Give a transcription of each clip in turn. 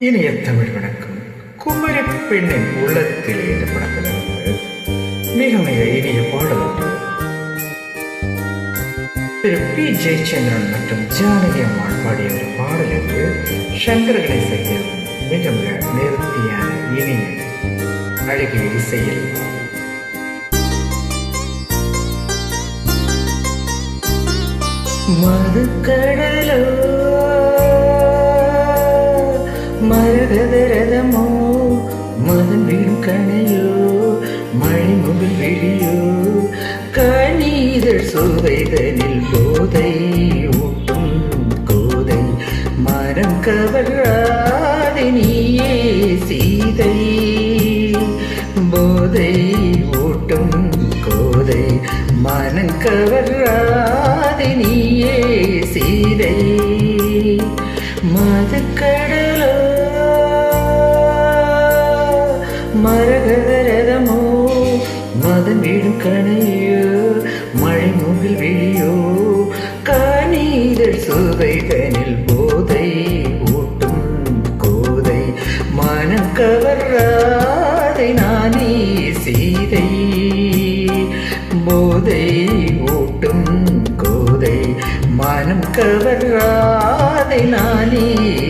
இனிய தமிழ் வணக்கம். குமரி பெண்ணின் உள்ளத்தில் இந்த படத்திலிருந்து மிக மிக இனிய பாடல் திரு பி. ஜெயச்சந்திரன் மற்றும் ஜானகி அம்மாள் பாடிய ஒரு பாடல் என்று சங்கரகளை செய்ய மிக மிக நேர்த்தியான இனிய அழகிய இசையில் மதுக்கடலோ கணீதழ் சுவைதனில் போதை ஊட்டும் கோதை. மரம் கவராதி நீயே சீதை. போதை ஊட்டும் கோதை. மனம் கவராதி நீயே சீதை. மதன் வீடும் கணையோ மழை முகில் விழியோ கணீதழ் சுவைதனில் போதை ஊட்டும் கோதை. மனம் கவராதை நானே சீதை. போதை ஊட்டும் கோதை. மனம் கவராதை நானே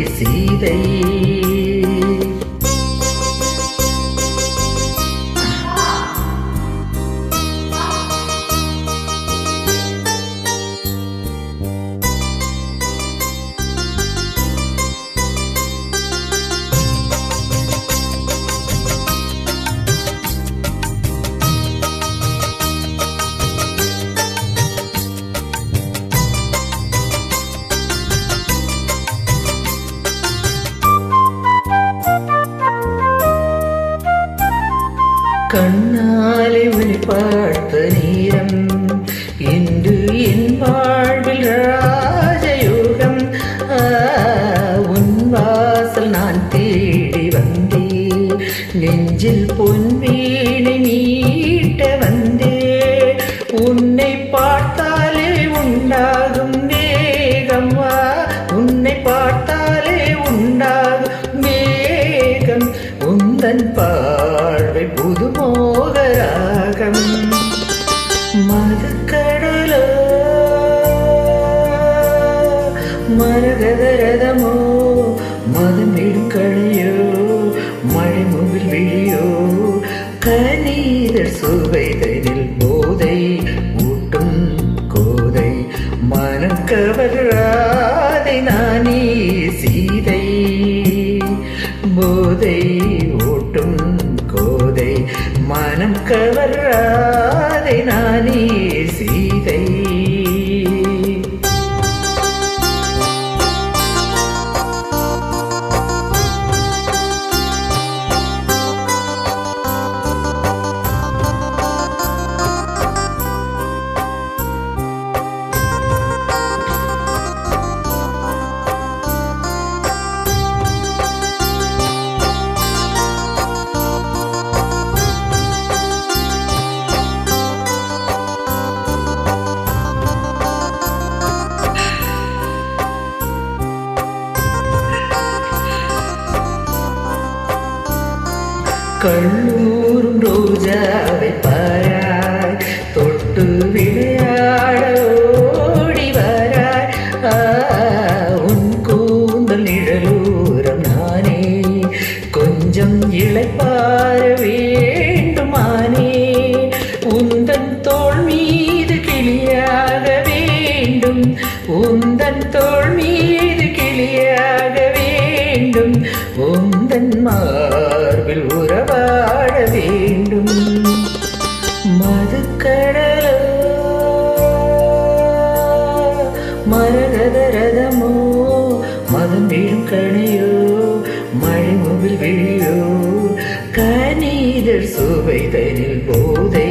கண்ணாலே ஒளி பார்த்த நேரம். என்று என் வாழ்வில் ராஜயோகம். உன் வாசல் நான் தேடி வந்தேன். நெஞ்சில் பொன் நீட்ட வந்தே உன்னை பார்த்தாலே உண்டாகும் வேகம் வா உன்னை பார்த்தாலே உண்டாகும் வேகம் உந்தன் பா புதுமோக ராகம் மதுக்கடலோ மரகதரதமோ மதம் விடுக்கழையோ மழை முகில் விழியோ கனீதர் சுவைதனில் போதை ஊட்டும் கோதை மனம் கவராதை நானே சீதை. போதை கவராதை நானே. கல்லூரும் ரோஜாவை பாராய் வேண்டும். உந்தன் மார்பில் உறவாட வேண்டும். மதுக்கடலோ மரகதரதமோ மதம் வீழும் கணையோ மழை முகில் விழியோ கனீதர் சுவைதனில் போதை